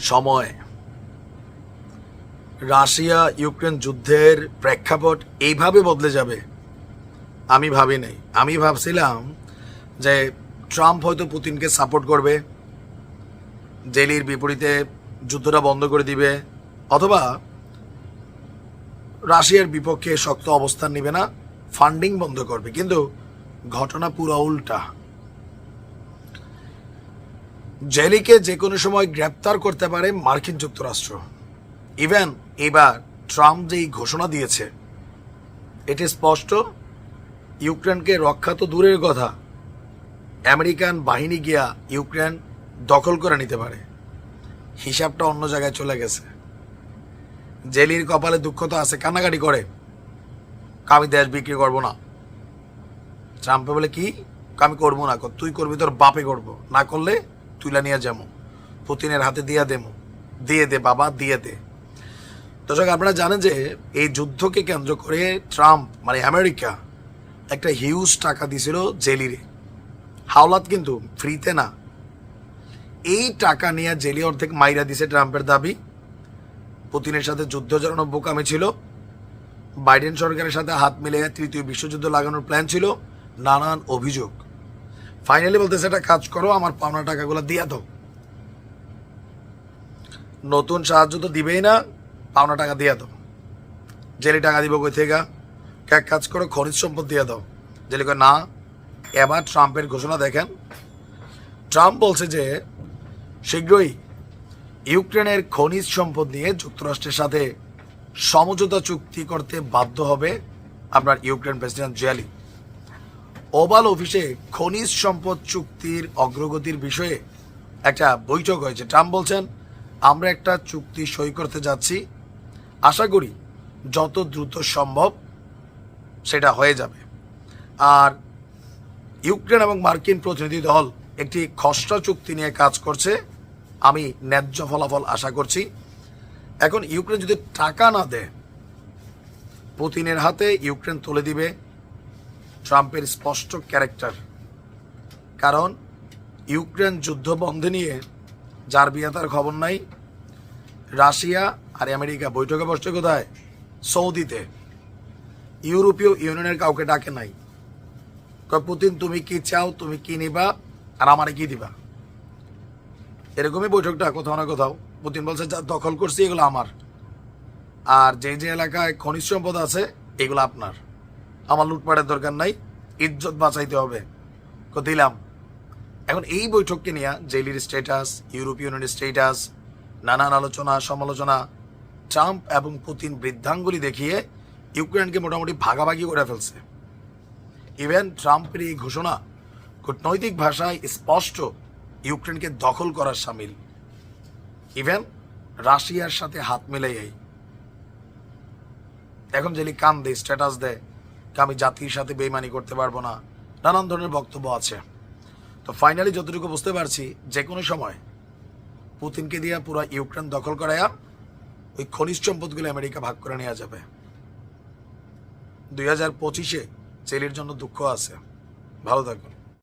সময়। Russia Ukraine যুদ্ধের প্রেক্ষাপট এইভাবে বদলে যাবে? আমি ভাবি নাই। আমি ভাবছিলাম যে ট্রাম্প হয়তো পুতিনকে সাপোর্ট করবে, জেলির বিপরীতে যুদ্ধটা বন্ধ করে দিবে, অথবা রাশিয়ার বিপক্ষে শক্ত অবস্থান নেবে না ফান্ডিং বন্ধ করবে। কিন্তু ঘটনা পুরো উল্টা। জেলিকে যে কোনো সময় গ্রেপ্তার করতে পারে মার্কিন যুক্তরাষ্ট্র। ইভেন, এবার ট্রাম্প যেই ঘোষণা দিয়েছে, এটি স্পষ্ট, ইউক্রেনকে রক্ষা তো দূরের কথা। আমেরিকান বাহিনী গিয়া ইউক্রেন দখল করে নিতে পারে। হিসাবটা অন্য জায়গায় চলে গেছে। জেলির কপালে দুঃখ তো আছে, কান্নাকাটি করে। আমি দেশ বিক্রি করব না। ট্রাম্পে বলে, কি? আমি করব না। তুই করবি, তোর বাপে করব। না করলে তুইলা নিয়ে যাব পুতিনের হাতে দিয়ে দেবো দিয়ে দে বাবা, দিয়ে দে। দর্শক, আপনারা জানেন যে এই যুদ্ধকে কেন্দ্র করে ট্রাম্প মানে আমেরিকা, একটা হিউজ টাকা দিছিল জেলিরে। হাওলাত কিন্তু ফ্রিতে না। এই টাকা নিয়ে জেলি অর্ধেক মাইরা দিছে ট্রাম্পের দাবি। পুতিনের সাথে যুদ্ধ চালানো বোকামি ছিল। বাইডেন সরকারের সাথে হাত মিলে তৃতীয় বিশ্বযুদ্ধ লাগানোর প্ল্যান ছিল। নানান অভিযোগ। ফাইনালি বলতেছে একটা কাজ করো, আমার পাওনা টাকাগুলো দিয়ে দাও। নতুন সাহায্য তো দিবেই না, পাওনা টাকা দিয়ে দাও। জেলি টাকা দিব কই থেকে? এক কাজ করো খনিজ সম্পদ দিয়ে দাও। জেলি কয়, না, এবার ট্রাম্পের ঘোষণা দেখেন। ট্রাম্প বলছে যে, শীঘ্রই ইউক্রেনের খনিজ সম্পদ নিয়ে যুক্তরাষ্ট্রের সাথে সমঝোতা চুক্তি করতে বাধ্য হবে আপনার ইউক্রেন প্রেসিডেন্ট জিয়ালি। ওভাল অফিসে খনিজ সম্পদ চুক্তির অগ্রগতির বিষয়ে একটা বৈঠক হয়েছে। ট্রাম্প বলছেন, আমরা একটা চুক্তি সই করতে যাচ্ছি। আশা করি যত দ্রুত সম্ভব সেটা হয়ে যাবে। আর ইউক্রেন এবং মার্কিন প্রতিনিধি দল একটি খসড়া চুক্তি নিয়ে কাজ করছে। আমি ন্যায্য ফলাফল আশা করছি। এখন ইউক্রেন যদি টাকা না দেয়, পুতিনের হাতে ইউক্রেন তুলে দিবে ট্রাম্পের স্পষ্ট ক্যারেক্টার। কারণ, ইউক্রেন যুদ্ধ বন্ধে নিয়ে যার বিয়ে তার খবর নাই, রাশিয়া আর আমেরিকা বৈঠকে বসছে কোথায়? সৌদিতে। ইউরোপীয় ইউনিয়নের কাউকে ডাকে নাই। পুতিন, তুমি কি চাও? তুমি কি নিবা? আর আমারে কি দিবা? এরকমই বৈঠকটা কোথাও না কোথাও। পুতিন বলছে, যা দখল করছি, এগুলো আমার। আর যে যে এলাকায় খনিজ সম্পদ আছে, এগুলো আপনার। আমার লুটপাটের দরকার নাই, ইজ্জত বাঁচাইতে হবে। দিলাম। এখন এই বৈঠককে নিয়ে জেলির স্টেটাস ইউরোপীয় ইউনিয়নের স্টেটাস নানান আলোচনা, সমালোচনা, ট্রাম্প এবং পুতিন বৃদ্ধাঙ্গুলি দেখিয়ে ইউক্রেনকে মোটামুটি ভাগাভাগি করে ফেলছে। ইভেন ট্রাম্পের এই ঘোষণা কূটনৈতিক ভাষায় স্পষ্ট ইউক্রেনকে দখল করার সামিল। ইভেন রাশিয়ার সাথে হাত মিলাই এখন যেলি কান দেয় স্ট্যাটাস দেয়। আমি জাতির সাথে বেইমানি করতে পারব না? নানান ধরনের বক্তব্য আছে। তো ফাইনালি যতটুকু বুঝতে পারছি, যে কোনো সময় পুতিনকে দিয়ে পুরো ইউক্রেন দখল করায়া ওই খনিজ সম্পদগুলো আমেরিকা ভাগ করে নেওয়া যাবে। দুই হাজার পঁচিশে চেলির জন্য দুঃখ আছে। ভালো থাকুন।